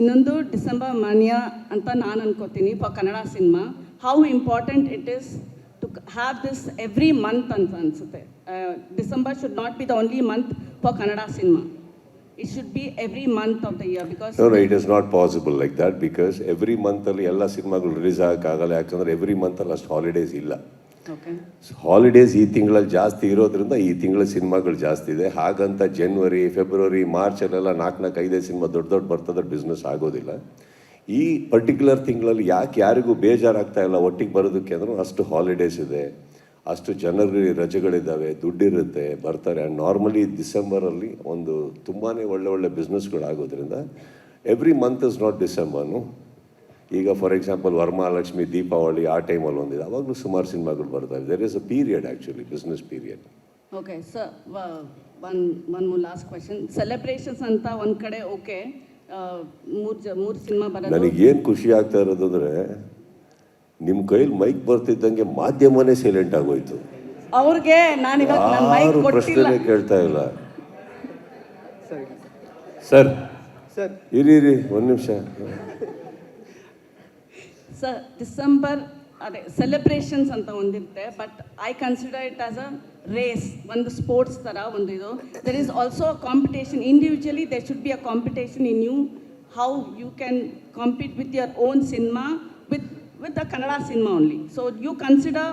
ಇನ್ನೊಂದು ಡಿಸೆಂಬರ್ ಮಾನ್ಯ ಅಂತ ನಾನು ಅನ್ಕೋತೀನಿ for Kannada cinema. How important it is to have this every month ಅಂತ ಅನಿಸುತ್ತೆ. December should not be the only month for Kannada cinema. It should be every month of the year because no it is not possible like that because every ಮಂತಲ್ಲಿ ಎಲ್ಲ ಸಿನಿಮಾಗಳು release ಆಗೋಕ್ಕಾಗಲ್ಲ ಯಾಕಂದ್ರೆ every ಮಂತಲ್ಲಿ ಅಷ್ಟು holidays ಇಲ್ಲ. Holidays ಈ ತಿಂಗಳಲ್ಲಿ ಜಾಸ್ತಿ ಇರೋದ್ರಿಂದ ಈ ತಿಂಗಳ ಸಿನಿಮಾಗಳು ಜಾಸ್ತಿ ಇದೆ. ಹಾಗಂತ ಜನ್ವರಿ ಫೆಬ್ರವರಿ ಮಾರ್ಚಲ್ಲೆಲ್ಲ ನಾಲ್ಕು ನಾಲ್ಕು ಐದೇ ಸಿನಿಮಾ ದೊಡ್ಡ ದೊಡ್ಡ ಬರ್ತದ್ರೆ ಬಿಸ್ನೆಸ್ ಆಗೋದಿಲ್ಲ. ಈ ಪರ್ಟಿಕ್ಯುಲರ್ ತಿಂಗಳಲ್ಲಿ ಯಾಕೆ ಯಾರಿಗೂ ಬೇಜಾರಾಗ್ತಾ ಇಲ್ಲ ಒಟ್ಟಿಗೆ ಬರೋದಕ್ಕೆ ಅಂದ್ರೆ ಅಷ್ಟು ಹಾಲಿಡೇಸ್ ಇದೆ. ಅಷ್ಟು ಜನರಿಗೆ ರಜೆಗಳಿದ್ದಾವೆ, ದುಡ್ಡಿರುತ್ತೆ, ಬರ್ತಾರೆ. ಆ್ಯಂಡ್ ನಾರ್ಮಲಿ ಡಿಸೆಂಬರಲ್ಲಿ ಒಂದು ತುಂಬಾ ಒಳ್ಳೆ ಒಳ್ಳೆ ಬಿಸ್ನೆಸ್ಗಳಾಗೋದ್ರಿಂದ ಎವ್ರಿ ಮಂತ್ ಇಸ್ ನಾಟ್ ಡಿಸೆಂಬರ್ನು ಈಗ ಫಾರ್ ಎಕ್ಸಾಂಪಲ್ ವರಮಹಾಲಕ್ಷ್ಮಿ ದೀಪಾವಳಿ ಆ ಟೈಮಲ್ಲಿ ಒಂದಿದೆ. ಅವಾಗಲೂ ಸುಮಾರು ಸಿನಿಮಾಗಳು ಬರ್ತವೆ there is a period actually business period okay sir one one last question celebrations ಅಂತ ಒಂದು ಕಡೆ ಓಕೆ ಮೂರು ಜ ಮೂರು ಸಿನಿಮಾ ಬರೋದು? ನನಗೇನು ಖುಷಿ ಆಗ್ತಾ ಇರೋದು ಅಂದರೆ ನಿಮ್ಮ ಕೈಲಿ ಮೈಕ್ ಬರ್ತಿದ್ದಂಗೆ ಮಾಧ್ಯಮನೇ ಸೈಲೆಂಟ್ ಆಗೋಯ್ತು. ಅವ್ರಿಗೆ ನಾನು ಇವಾಗ ನನ್ನ ಮೈಕ್ ಯಾರು ಕೊಟ್ಟಿಲ್ಲ. ಪ್ರಶ್ನೆ ಕೇಳ್ತಾ ಇಲ್ಲ. ಸರ್. ಸರ್. ಇರಿ ಇರಿ ಒಂದು ನಿಮಿಷ. ಸರ್ ಡಿಸೆಂಬರ್ ಅದೇ ಸೆಲೆಬ್ರೇಷನ್ಸ್ ಅಂತ ಒಂದಿರುತ್ತೆ but I consider it as a race ಒಂದು ಸ್ಪೋರ್ಟ್ಸ್ ಥರ ಒಂದು ಇದು there is also competition individually there should be a competition in you how you can compete with your own cinema with with the Kannada cinema only so you consider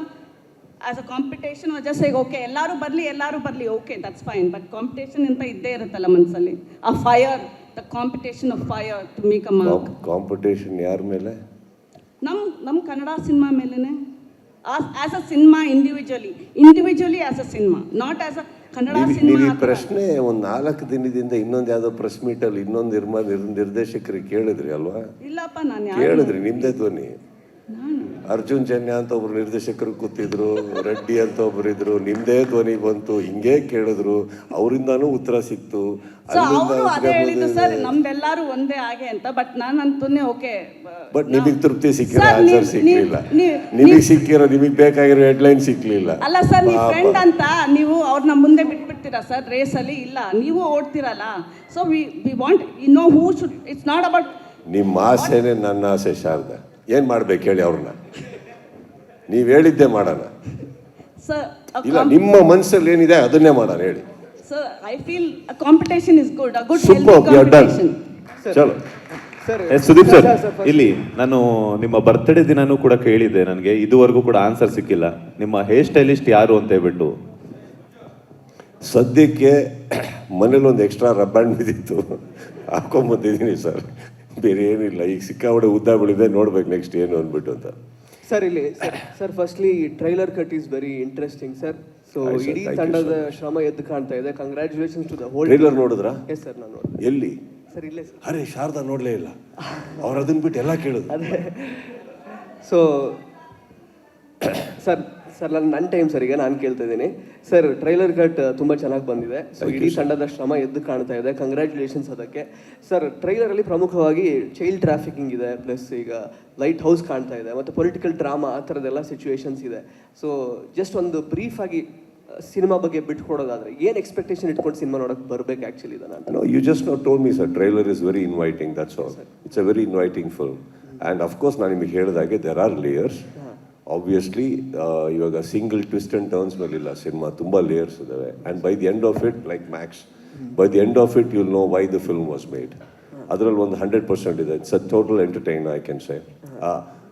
as a competition just ಈಗ okay ಎಲ್ಲರೂ ಬರಲಿ ಎಲ್ಲರೂ ಬರಲಿ okay that's fine but competition ಅಂತ ಇದ್ದೇ ಇರುತ್ತಲ್ಲ ಮನಸ್ಸಲ್ಲಿ ಆ fire the competition of fire to make a mark competition ಯಾರ ಮೇಲೆ? ನಮ್ಮ ನಮ್ಮ ಕನ್ನಡ ಸಿನಿಮಾ ಮೇಲೇ as a cinema individually individually as a cinema not as a Kannada cinema ಈ ಪ್ರಶ್ನೆ ಒಂದು ನಾಲ್ಕು ದಿನದಿಂದ ಇನ್ನೊಂದು ಯಾವುದೋ ಪ್ರೆಸ್ ಮೀಟಲ್ಲಿ ಇನ್ನೊಂದು ನಿರ್ಮಾ ನಿರ್- ನಿರ್ದೇಶಕರಿಗೆ ಕೇಳಿದ್ರಿ ಅಲ್ವಾ? ಇಲ್ಲಪ್ಪ ನಾನು ಹೇಳಿದ್ರಿ ಕೇಳಿದ್ರಿ ನಿಮ್ಮದೇ ಧ್ವನಿ. ಅರ್ಜುನ್ ಜನ್ಯ ಅಂತ ಒಬ್ರು ನಿರ್ದೇಶಕರು ಕೂತಿದ್ರು ರೆಡ್ಡಿ ಅಂತ ಒಬ್ರು ಇದ್ರು ನಿಮ್ದೇ ಧ್ವನಿ ಬಂತು ಹಿಂಗೆ ಕೇಳಿದ್ರು ಅವರಿಂದಾನು ಉತ್ತರ ಸಿಕ್ತು. ಅಲ್ಲಿಂದ. ಸರ್ ನಮ್ದೆಲ್ಲರೂ ಒಂದೇ ಹಾಗೆ ಅಂತ ಬಟ್ ನಾನು ಅಂತೂ ಓಕೆ ಬಟ್ ನಿಮಗೆ ತೃಪ್ತಿ ಸಿಕ್ಕಿರೋ ಆನ್ಸರ್ ಸಿಕ್ಲಿಲ್ಲ. ನಿಮಗೆ ಸಿಕ್ಕಿರೋ ನಿಮಗೆ ಬೇಕಾಗಿರೋ ಹೆಡ್ಲೈನ್ ಸಿಕ್ಲಿಲ್ಲ. ಅಲ್ಲ ಸರ್ ನೀವು. ಫ್ರೆಂಡ್ ಅಂತ ನೀವು ಅವ್ರನ್ನ ಮುಂದೆ ಬಿಟ್ಬಿಡ್ತೀರಾ ಸರ್ ರೇಸಲ್ಲಿ ಇಲ್ಲ ನೀವು ಓಡ್ತೀರಲ್ಲ. So we we want you know who should it's not about ನಿಮ್ಮ ಆಸೆನೇ ನನ್ನ ಆಸೆ ಶಾರದಾ. ಏನು ಮಾಡ್ಬೇಕು ಹೇಳಿ ಅವ್ರನ್ನ? ನೀವು ಹೇಳಿದ್ದೆ ಮಾಡೋಣ. ಸರ್ ಇಲ್ಲ ನಿಮ್ಮ ಮನಸ್ಸಲ್ಲಿ ಏನಿದೆ ಅದನ್ನೇ ಮಾಡೋಣ ಹೇಳಿ. Sir I feel competition is good a good super you done competition ಚಲೋ ಸರ್ ಎಸ್ ಸುದೀಪ್ ಸರ್ ಇಲ್ಲಿ ನಾನು ನಿಮ್ಮ ಬರ್ತ್ಡೇ ದಿನಾನೂ ಕೂಡ ಕೇಳಿದ್ದೆ ನನಗೆ ಇದುವರೆಗೂ ಕೂಡ ಆನ್ಸರ್ ಸಿಕ್ಕಿಲ್ಲ. ನಿಮ್ಮ ಹೇರ್ ಸ್ಟೈಲಿಸ್ಟ್ ಯಾರು ಅಂತ ಹೇಳ್ಬಿಟ್ಟು. ಸದ್ಯಕ್ಕೆ ಮನೇಲಿ ಒಂದು ಎಕ್ಸ್ಟ್ರಾ ರಬ್ಬಂಡ್ ಬಿದ್ದಿತ್ತು. ಹಾಕೊಂಬಂದಿದ್ದೀನಿ ಸರ್ ಬೇರೆ ಏನಿಲ್ಲ ಈಗ ಸಿಕ್ಕಾಪಡೆ ಉದ್ದ ಬೆಳಿದೆ ನೋಡ್ಬೇಕು ನೆಕ್ಸ್ಟ್ ಏನು ಅಂದ್ಬಿಟ್ಟು ಅಂತ. ಸರ್ ಇಲ್ಲಿ sir firstly trailer cut is very interesting sir. So. ಇಡೀ ತಂಡದ ಶ್ರಮ ಎದ್ದು ಕಾಣ್ತಾ ಇದೆ. Congratulations to the whole trailer ನೋಡಿದ್ರಾ? ಎಸ್ ಸರ್ ನಾನು ನೋಡಿದೆ. ಎಲ್ಲಿ? ಸರ್ ಇಲ್ಲೇ ಸರ್. ಅರೆ ಶಾರದಾ ನೋಡಲೇ ಇಲ್ಲ. ಅವ್ರು ಅದನ್ನ ಬಿಟ್ಟು ಎಲ್ಲ ಕೇಳಿದ್ರು ಅದೇ. ಸೊ ಸರ್ ನಾನು ನನ್ನ ಟೈಮ್ ಸರ್ ಈಗ ನಾನು ಕೇಳ್ತಾ ಇದ್ದೀನಿ. ಸರ್ ಟ್ರೈಲರ್ ಕಟ್ ತುಂಬ ಚೆನ್ನಾಗಿ ಬಂದಿದೆ. ಸೊ ಇಡೀ ತಂಡದ ಶ್ರಮ ಎದ್ದು ಕಾಣ್ತಾ ಇದೆ. ಕಂಗ್ರ್ಯಾಚುಲೇಷನ್ಸ್ ಅದಕ್ಕೆ. ಸರ್ ಟ್ರೈಲರಲ್ಲಿ ಪ್ರಮುಖವಾಗಿ ಚೈಲ್ಡ್ ಟ್ರಾಫಿಕಿಂಗ್ ಇದೆ ಪ್ಲಸ್ ಈಗ ಲೈಟ್ ಹೌಸ್ ಕಾಣ್ತಾ ಇದೆ ಮತ್ತು ಪೊಲಿಟಿಕಲ್ ಡ್ರಾಮಾ ಆ ಥರದೆಲ್ಲ ಸಿಚುವೇಶನ್ಸ್ ಇದೆ. ಸೊ ಜಸ್ಟ್ ಒಂದು ಬ್ರೀಫ್ ಆಗಿ ಸಿನಿಮಾ ಬಗ್ಗೆ ಬಿಟ್ಕೊಡೋದಾದ್ರೆ ಏನು ಎಕ್ಸ್ಪೆಕ್ಟೇಷನ್ ಇಟ್ಕೊಂಡು ಸಿನಿಮಾ ನೋಡಕ್ಕೆ ಬರ್ಬೇಕು ಆ್ಯಕ್ಚುಲಿ ನಾನು you just not told me sir trailer is very inviting that's all it's a very inviting film and of course ನಾನು ನಿಮಗೆ ಹೇಳಿದಾಗೆ there are layers. Obviously, uh, ಇವಾಗ ಸಿಂಗಲ್ ಟ್ವಿಸ್ಟ್ ಅಂಡ್ ಟರ್ನ್ಸ್ ಮೇಲಿಲ್ಲ cinema ತುಂಬ layers ಇದ್ದಾವೆ and by the end of it like max by the end of it you'll know why the film was made ಅದರಲ್ಲಿ ಒಂದು hundred percent ಇದೆ. It's a total entertain I can say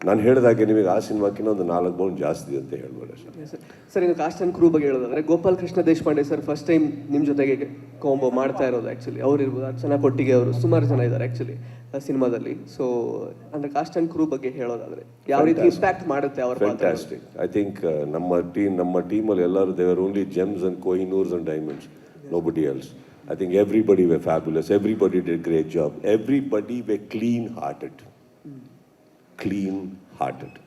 ನಾನು ಹೇಳಿದಾಗೆ ನಿಮಗೆ ಆ ಸಿನಿಮಾಕ್ಕಿಂತ ಒಂದು ನಾಲ್ಕು ಬೌಂಡ್ ಜಾಸ್ತಿ ಅಂತ ಹೇಳ್ಬೋದು ಸರ್? ಸರ್ ಇನ್ನು ಕಾಸ್ಟ್ ಅಂಡ್ ಕ್ರೂ ಬಗ್ಗೆ ಹೇಳೋದಾದ್ರೆ Gopal Krishna Deshpande sir first time ನಿಮ್ಮ ಜೊತೆಗೆ ಕಾಂಬೋ ಮಾಡ್ತಾ ಇರೋದು ಆ್ಯಕ್ಚುಲಿ ಅವ್ರು ಇರ್ಬೋದು ಅರ್ಚನಾ ಕೊಟ್ಟಿಗೆ ಅವರು ಸುಮಾರು ಜನ ಇದ್ದಾರೆ ಆ್ಯಕ್ಚುಲಿ ಸಿನಿಮಾದಲ್ಲಿ. ಸೊ ಅಂದರೆ ಕಾಸ್ಟ್ ಅಂಡ್ ಕ್ರೂ ಬಗ್ಗೆ ಹೇಳೋದಾದ್ರೆ ಯಾವ ರೀತಿ ಇಂಪ್ಯಾಕ್ಟ್ ಮಾಡುತ್ತೆ ಅವ್ರ ಫ್ಯಾಂಟಾಸ್ಟಿಕ್ ಐ ಥಿಂಕ್ ನಮ್ಮ ಟೀಮ್ ನಮ್ಮ ಟೀಮಲ್ಲಿ ಎಲ್ಲರೂ they were only gems and Kohinoors and diamonds nobody else I think everybody were fabulous everybody did great job everybody were clean hearted clean hearted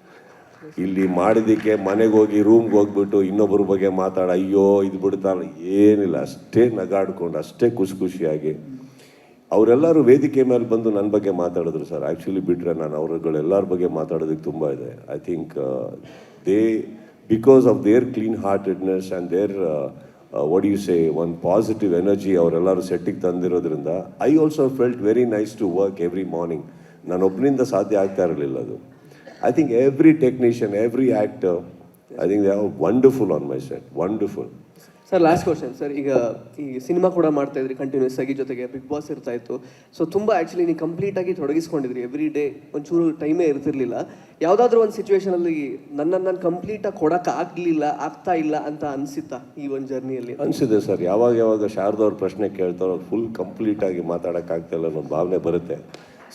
ಇಲ್ಲಿ ಮಾಡಿದ್ದಕ್ಕೆ ಮನೆಗೆ ಹೋಗಿ ರೂಮ್ಗೆ ಹೋಗ್ಬಿಟ್ಟು ಇನ್ನೊಬ್ಬರ ಬಗ್ಗೆ ಮಾತಾಡ, ಅಯ್ಯೋ, ಇದು ಬಿಡ್ತಾರ. ಏನಿಲ್ಲ, ಅಷ್ಟೇ ನಗಾಡ್ಕೊಂಡು, ಅಷ್ಟೇ ಖುಷಿ ಖುಷಿಯಾಗಿ ಅವರೆಲ್ಲರೂ ವೇದಿಕೆ ಮೇಲೆ ಬಂದು ನನ್ನ ಬಗ್ಗೆ ಮಾತಾಡಿದ್ರು ಸರ್. ಆ್ಯಕ್ಚುಲಿ ಬಿಟ್ಟರೆ ನಾನು ಅವರುಗಳೆಲ್ಲರ ಬಗ್ಗೆ ಮಾತಾಡೋದಕ್ಕೆ ತುಂಬ ಇದೆ. I think they because of their clean heartedness and their what you say one positive energy ಅವರೆಲ್ಲರೂ ಸೆಟ್ಟಿಗೆ ತಂದಿರೋದ್ರಿಂದ I also felt very nice to work every morning ನಾನೊಬ್ಬನಿಂದ ಸಾಧ್ಯ ಆಗ್ತಾ ಇರಲಿಲ್ಲ ಅದು. I think every technician every actor I think they are wonderful on my set wonderful sir last question sir ಈಗ ಈ cinema ಕೂಡ ಮಾಡ್ತಾ ಇದ್ರಿ ಕಂಟಿನ್ಯೂಸ್ ಆಗಿ ಜೊತೆಗೆ ಬಿಗ್ ಬಾಸ್ ಇರ್ತಾ ಇತ್ತು. ಸೊ ತುಂಬ ಆ್ಯಕ್ಚುಲಿ ನೀವು ಕಂಪ್ಲೀಟ್ ಆಗಿ ತೊಡಗಿಸ್ಕೊಂಡಿದ್ರಿ. ಎವ್ರಿ ಡೇ ಒಂಚೂರು ಟೈಮೇ ಇರ್ತಿರ್ಲಿಲ್ಲ. ಯಾವುದಾದ್ರೂ ಒಂದು ಸಿಚುವೇಶನಲ್ಲಿ ನನ್ನನ್ನು ನಾನು ಕಂಪ್ಲೀಟಾಗಿ ಕೊಡೋಕೆ ಆಗಲಿಲ್ಲ ಆಗ್ತಾ ಇಲ್ಲ ಅಂತ ಅನಿಸುತ್ತಾ ಈ ಒಂದು ಜರ್ನಿಯಲ್ಲಿ ಅನಿಸಿದೆ ಸರ್ ಯಾವಾಗ ಯಾವಾಗ ಶಾರದವ್ರ ಪ್ರಶ್ನೆ ಕೇಳ್ತಾರೋ ಫುಲ್ ಕಂಪ್ಲೀಟಾಗಿ ಮಾತಾಡೋಕ್ಕಾಗ್ತಾ ಇಲ್ಲ ಅನ್ನೋ ಭಾವನೆ ಬರುತ್ತೆ.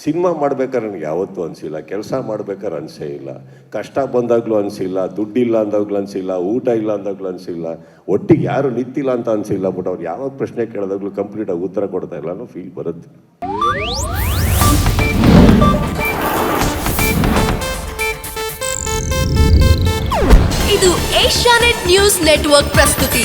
ಸಿನಿಮಾ ಮಾಡ್ಬೇಕಾದ್ರೆ ನನಗೆ ಯಾವತ್ತೂ ಅನಿಸಿಲ್ಲ, ಕೆಲಸ ಮಾಡ್ಬೇಕಾದ್ರೆ ಅನಿಸೇ ಇಲ್ಲ. ಕಷ್ಟ ಬಂದಾಗಲೂ ಅನಿಸಿಲ್ಲ, ದುಡ್ಡಿಲ್ಲ ಅಂದಾಗಲೂ ಅನಿಸಿಲ್ಲ, ಊಟ ಇಲ್ಲ ಅಂದಾಗಲೂ ಅನಿಸಿಲ್ಲ, ಒಟ್ಟಿಗೆ ಯಾರು ನಿಂತಿಲ್ಲ ಅಂತ ಅನಿಸಿಲ್ಲ ಬಟ್ ಅವ್ರು ಯಾವಾಗ ಪ್ರಶ್ನೆ ಕೇಳಿದಾಗಲೂ ಕಂಪ್ಲೀಟಾಗಿ ಉತ್ತರ ಕೊಡ್ತಾ ಇಲ್ಲ ಅನ್ನೋ ಫೀಲ್ ಬರುತ್ತೆ. ಇದು ಏಷ್ಯಾನೆಟ್ ನ್ಯೂಸ್ ನೆಟ್ವರ್ಕ್ ಪ್ರಸ್ತುತಿ.